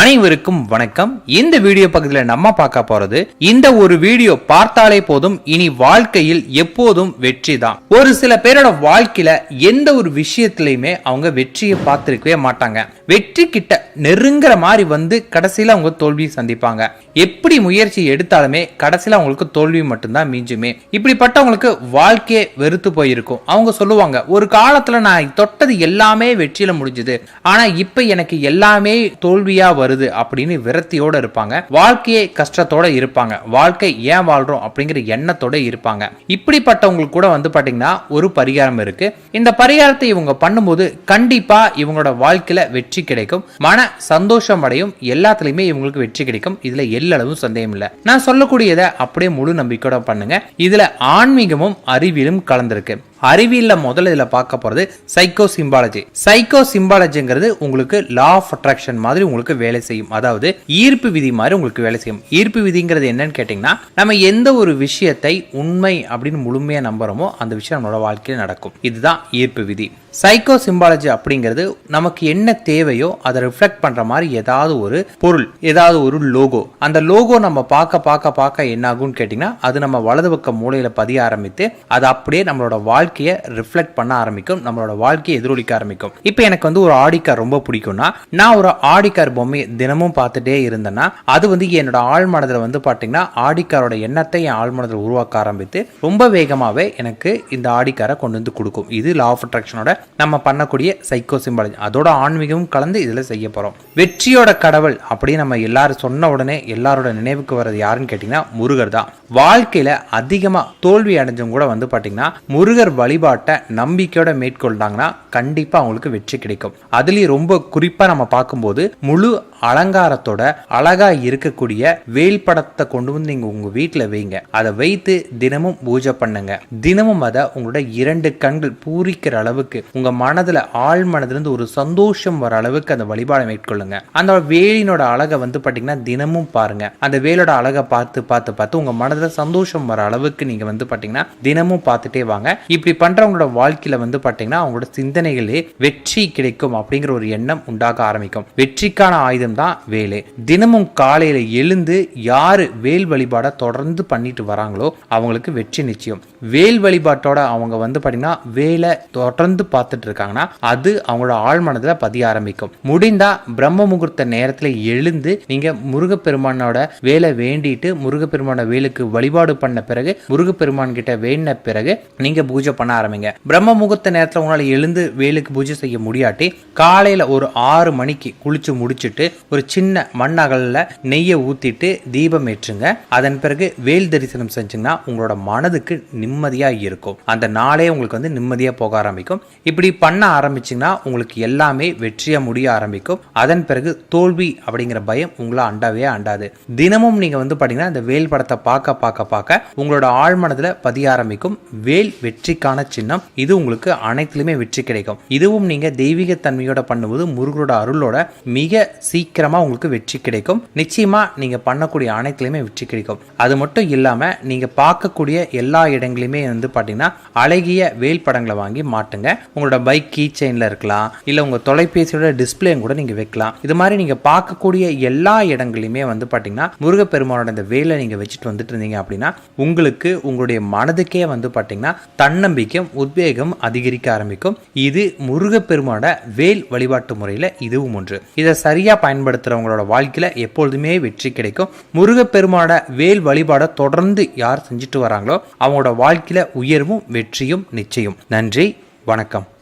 அனைவருக்கும் வணக்கம். இந்த வீடியோ பகுதியில் நம்ம பார்க்க போறது இந்த ஒரு வீடியோ பார்த்தாலே போதும் இனி வாழ்க்கையில் எப்போதும் வெற்றி தான். ஒரு சில பேரோட வாழ்க்கையில எந்த ஒரு விஷயத்திலையுமே அவங்க வெற்றியை பார்த்திருக்கவே மாட்டாங்க. வெற்றி கிட்ட நெருங்குற மாதிரி வந்து கடைசியில அவங்க தோல்வியை சந்திப்பாங்க. எப்படி முயற்சி எடுத்தாலுமே கடைசியில அவங்களுக்கு தோல்வி மட்டும்தான் மீஞ்சுமே. இப்படிப்பட்டவங்களுக்கு வாழ்க்கையே வெறுத்து போயிருக்கும். அவங்க சொல்லுவாங்க ஒரு காலத்துல நான் தொட்டது எல்லாமே வெற்றியில முடிஞ்சது. ஆனா இப்ப எனக்கு எல்லாமே தோல்வியா வருது அப்படின்னு விரத்தியோட இருப்பாங்க. வாழ்க்கையை கஷ்டத்தோட இருப்பாங்க. வாழ்க்கை ஏன் வாழ்றோம் அப்படிங்கிற எண்ணத்தோட இருப்பாங்க. இப்படிப்பட்டவங்களுக்கு கூட வந்து பாத்தீங்கன்னா ஒரு பரிகாரம் இருக்கு. இந்த பரிகாரத்தை இவங்க பண்ணும்போது கண்டிப்பா இவங்களோட வாழ்க்கையில வெற்றி கிடைக்கும். மன சந்தோஷம் அடையும். எல்லாத்துலயுமே இவங்களுக்கு வெற்றி கிடைக்கும். இதுல எல்லளவும் சந்தேகம் இல்ல. நான் சொல்லக்கூடியதை அப்படியே முழு நம்பிக்கையோட பண்ணுங்க. இதுல ஆன்மீகமும் அறிவியலும் கலந்திருக்கு. அறிவியல்ல முதல்ல இதுல பார்க்க போறது சைக்கோ சிம்பாலஜி சைக்கோ சிம்பாலஜிங்கிறது உங்களுக்கு லா ஆஃப் அட்ராக்ஷன் மாதிரி உங்களுக்கு வேலை செய்யும். அதாவது ஈர்ப்பு விதி மாதிரி உங்களுக்கு வேலை செய்யும். ஈர்ப்பு விதிங்கிறது என்னன்னு கேட்டீங்கன்னா நம்ம எந்த ஒரு விஷயத்தை உண்மை அப்படின்னு முழுமையா நம்புறோமோ அந்த விஷயம் நம்மளோட வாழ்க்கையில் நடக்கும். இதுதான் ஈர்ப்பு விதி. சைக்கோ சிம்பாலஜி அப்படிங்கிறது நமக்கு என்ன தேவையோ அதை ரிஃப்ளெக்ட் பண்ற மாதிரி ஏதாவது ஒரு பொருள் ஏதாவது ஒரு லோகோ அந்த லோகோ நம்ம பார்க்க பார்க்க பார்க்க என்ன ஆகும்னு கேட்டிங்கன்னா அது நம்ம வலது பக்க மூலையில பதிய ஆரம்பித்து அது அப்படியே நம்மளோட வாழ்க்கையை ரிஃப்ளெக்ட் பண்ண ஆரம்பிக்கும் நம்மளோட வாழ்க்கையை எதிரொலிக்க ஆரம்பிக்கும். இப்போ எனக்கு வந்து ஒரு ஆடிக்கார் ரொம்ப பிடிக்கும்னா நான் ஒரு ஆடிக்கார் பொம்மையை தினமும் பார்த்துட்டே இருந்தேன்னா அது வந்து என்னோட ஆழ் மனதில் வந்து பார்த்தீங்கன்னா ஆடிக்காரோட எண்ணத்தை என் ஆழ் மனதில் உருவாக்க ஆரம்பித்து ரொம்ப வேகமாகவே எனக்கு இந்த ஆடிக்காரை கொண்டு வந்து கொடுக்கும். இது லா ஆஃப் அட்ராக்ஷனோட நம்ம பண்ணக்கூடிய சைக்கோ சிம்பாலஜி அதோட ஆன்மீகமும் கலந்து இதில் செய்ய போகிறோம் வெற்றியோட கடவுள் அப்படின்னு நம்ம எல்லாரும் சொன்ன உடனே எல்லாரோட நினைவுக்கு வர்றது யாருன்னு கேட்டிங்கன்னா முருகர் தான். வாழ்க்கையில் அதிகமாக தோல்வி அடைஞ்சவங்க கூட வந்து பார்த்தீங்கன்னா முருகர் வழிபாட்டை நம்பிக்கையோட மேற்கொண்டாங்கன்னா கண்டிப்பாக அவங்களுக்கு வெற்றி கிடைக்கும். அதுலேயும் ரொம்ப குறிப்பாக நம்ம பார்க்கும்போது முழு அலங்காரத்தோட அழகாக இருக்கக்கூடிய வேல் படத்தை கொண்டு வந்து நீங்கள் உங்கள் வீட்டில் வைங்க. அதை வைத்து தினமும் பூஜை பண்ணுங்க. தினமும் அதை உங்களோட இரண்டு கண்கள் பூரிக்கிற அளவுக்கு உங்க மனதுல ஆழ் மனதிலிருந்து ஒரு சந்தோஷம் வர அளவுக்கு அந்த வழிபாடை மேற்கொள்ளுங்க. அந்த வேலினோட அழகை வந்து பாத்தீங்கன்னா தினமும் பாருங்க. அந்த வேலோட அழகை பார்த்து பார்த்து பார்த்து உங்க மனதுல சந்தோஷம் வர அளவுக்கு நீங்க வந்து பாத்தீங்கன்னா தினமும் பார்த்துட்டே வாங்க. இப்படி பண்றவங்களோட வாழ்க்கையில வந்து பாத்தீங்கன்னா அவங்களோட சிந்தனைகளே வெற்றி கிடைக்கும் அப்படிங்கிற ஒரு எண்ணம் உண்டாக ஆரம்பிக்கும். வெற்றிக்கான ஆயுதம் தான் வேலை. தினமும் காலையில எழுந்து யாரு வேல் வழிபாடை தொடர்ந்து பண்ணிட்டு வராங்களோ அவங்களுக்கு வெற்றி நிச்சயம். வேல் வழிபாட்டோட அவங்க வந்து பாத்தீங்கன்னா வேலை தொடர்ந்து பார்த்துட்டு இருக்காங்கன்னா அது அவங்களோட ஆழ்மனதுல பதிய ஆரம்பிக்கும். முடிந்தா பிரம்ம முகூர்த்த நேரத்துல எழுந்து நீங்க முருகப்பெருமானோட வேலை வேண்டிட்டு முருகப்பெருமான வேலுக்கு வழிபாடு பண்ண பிறகு முருகப்பெருமான் கிட்ட வேண்டின பிறகு நீங்க பூஜை பண்ண ஆரம்பிங்க. பிரம்ம முகூர்த்த நேரத்துல உங்களால எழுந்து வேலுக்கு பூஜை செய்ய முடியாட்டி காலையில ஒரு ஆறு மணிக்கு குளிச்சு முடிச்சுட்டு ஒரு சின்ன மண்ணகல்ல நெய்யை ஊத்திட்டு தீபம் ஏற்றுங்க. அதன் பிறகு வேல் தரிசனம் செஞ்சீங்கன்னா உங்களோட மனதுக்கு நிம்மதியா இருக்கும். அந்த நாளே உங்களுக்கு வந்து நிம்மதியா போக ஆரம்பிக்கும். இப்படி பண்ண ஆரம்பிச்சிங்கன்னா உங்களுக்கு எல்லாமே வெற்றியாக முடிய ஆரம்பிக்கும். அதன் பிறகு தோல்வி அப்படிங்கிற பயம் உங்களை அண்டாவே அண்டாது. தினமும் நீங்கள் வந்து பார்த்தீங்கன்னா இந்த வேல் படத்தை பார்க்க பார்க்க பார்க்க உங்களோட ஆழ்மனதில் பதிய ஆரம்பிக்கும். வேல் வெற்றிக்கான சின்னம். இது உங்களுக்கு அனைத்துலையுமே வெற்றி கிடைக்கும். இதுவும் நீங்கள் தெய்வீக தன்மையோட பண்ணும்போது முருகனோட அருளோட மிக சீக்கிரமாக உங்களுக்கு வெற்றி கிடைக்கும். நிச்சயமாக நீங்கள் பண்ணக்கூடிய அனைத்துலையுமே வெற்றி கிடைக்கும். அது மட்டும் இல்லாமல் நீங்கள் பார்க்கக்கூடிய எல்லா இடங்களையுமே வந்து பார்த்தீங்கன்னா அழகிய வேல் படங்களை வாங்கி மாட்டுங்க. உங்களோட பைக் கீ செயின்ல இருக்கலாம் இல்ல உங்க தொலைபேசியோட டிஸ்பிளேயும் கூட நீங்க வைக்கலாம். இது மாதிரி நீங்க பார்க்கக்கூடிய எல்லா இடங்களையுமே வந்து பாத்தீங்கன்னா முருகப்பெருமானோட இந்த வேலை நீங்க வச்சுட்டு வந்துட்டு இருந்தீங்க அப்படின்னா உங்களுக்கு உங்களுடைய மனதுக்கே வந்து பாத்தீங்கன்னா தன்னம்பிக்கையும் உத்வேகம் அதிகரிக்க ஆரம்பிக்கும். இது முருகப்பெருமானோட வேல் வழிபாட்டு முறையில இதுவும் ஒன்று. இதை சரியா பயன்படுத்துறவங்களோட வாழ்க்கையில எப்பொழுதுமே வெற்றி கிடைக்கும். முருகப்பெருமானோட வேல் வழிபாடை தொடர்ந்து யார் செஞ்சுட்டு வராங்களோ அவங்களோட வாழ்க்கையில உயர்வும் வெற்றியும் நிச்சயம். நன்றி. வணக்கம்.